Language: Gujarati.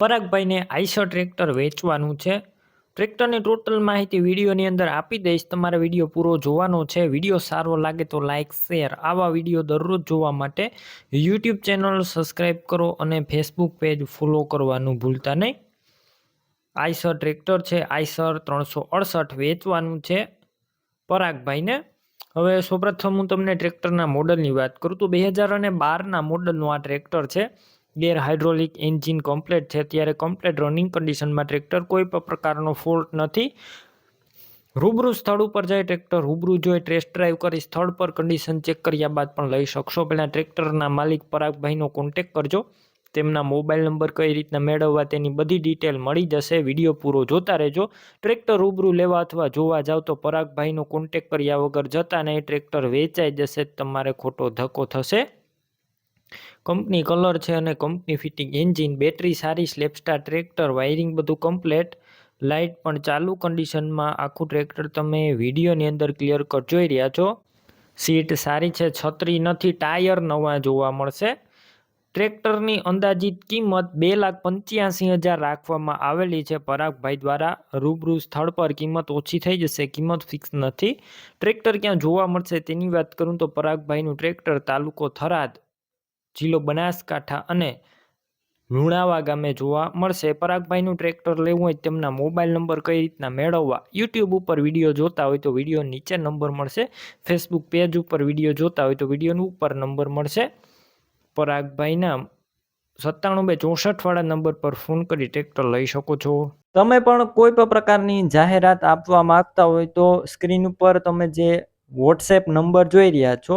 પરાગભાઈને આઈસર ટ્રેક્ટર વેચવાનું છે. ટ્રેક્ટરની ટોટલ માહિતી વિડીયોની અંદર આપી દઈશ. તમારે વીડિયો પૂરો જોવાનો છે. વીડિયો સારો લાગે તો લાઇક શેર. આવા વીડિયો દરરોજ જોવા માટે યુટ્યુબ ચેનલ સબસ્ક્રાઈબ કરો અને ફેસબુક પેજ ફોલો કરવાનું ભૂલતા નહીં. આઈસર ટ્રેક્ટર છે. આઈસર ત્રણસો અડસઠ વેચવાનું છે પરાગભાઈને. હવે સૌપ્રથમ હું તમને ટ્રેક્ટરના મોડલની વાત કરું. તો બે હજાર અને બારના મોડલનું આ ટ્રેક્ટર છે. ગેર હાઇડ્રોલિક એન્જિન કમ્પ્લેટ છે, ત્યારે કમ્પ્લેટ રનિંગ કન્ડિશનમાં ટ્રેક્ટર કોઈ પણ પ્રકારનો ફોલ્ટ નથી. રૂબરૂ સ્થળ ઉપર જાય ટ્રેક્ટર રૂબરૂ જોઈ ટેસ્ટ ડ્રાઈવ કરી સ્થળ પર કન્ડિશન ચેક કર્યા બાદ પણ લઈ શકશો. પહેલાં ટ્રેક્ટરના માલિક પરાગભાઈનો કોન્ટેક કરજો. તેમના મોબાઈલ નંબર કઈ રીતના મેળવવા તેની બધી ડિટેલ મળી જશે. વીડિયો પૂરો જોતા રહેજો. ટ્રેક્ટર રૂબરૂ લેવા અથવા જોવા જાવ તો પરાગભાઈનો કોન્ટેક કર્યા વગર જતા નહીં. ટ્રેક્ટર વેચાઈ જશે, તમારે ખોટો ધક્કો થશે. કંપની કલર છે અને કંપની ફિટિંગ એન્જિન બેટરી સારી સ્લેપસ્ટાર ટ્રેક્ટર વાયરિંગ બધું કમ્પ્લેટ લાઇટ પણ ચાલુ કન્ડિશનમાં આખું ટ્રેક્ટર તમે વિડીયોની અંદર ક્લિયર કટ જોઈ રહ્યા છો. સીટ સારી છે, છત્રી નથી ટાયર નવા જોવા મળશે. ટ્રેક્ટરની અંદાજિત કિંમત બે લાખ પંચ્યાસી હજાર રાખવામાં આવેલી છે. પરાગભાઈ દ્વારા રૂબરૂ સ્થળ પર કિંમત ઓછી થઈ જશે, કિંમત ફિક્સ નથી. ટ્રેક્ટર ક્યાં જોવા મળશે તેની વાત કરું તો પરાગભાઈનું ટ્રેક્ટર તાલુકો થરાદ. જિલ્લો બનાસકાંઠા અને લુણાવા ગામે જોવા મળશે. પરાગભાઈનું ટ્રેક્ટર લેવું હોય તેમના મોબાઈલ નંબર કઈ રીતના મેળવવા? યુટ્યુબ ઉપર વીડિયો જોતા હોય તો વીડિયો નીચે નંબર મળશે. ફેસબુક પેજ ઉપર વીડિયો જોતા હોય તો વિડીયોનું ઉપર નંબર મળશે. પરાગભાઈના સત્તાણું બે ચોસઠવાળા નંબર પર ફોન કરી ટ્રેક્ટર લઈ શકો છો. તમે પણ કોઈ પણ પ્રકારની જાહેરાત આપવા માંગતા હોય તો સ્ક્રીન ઉપર તમે જે વોટ્સએપ નંબર જોઈ રહ્યા છો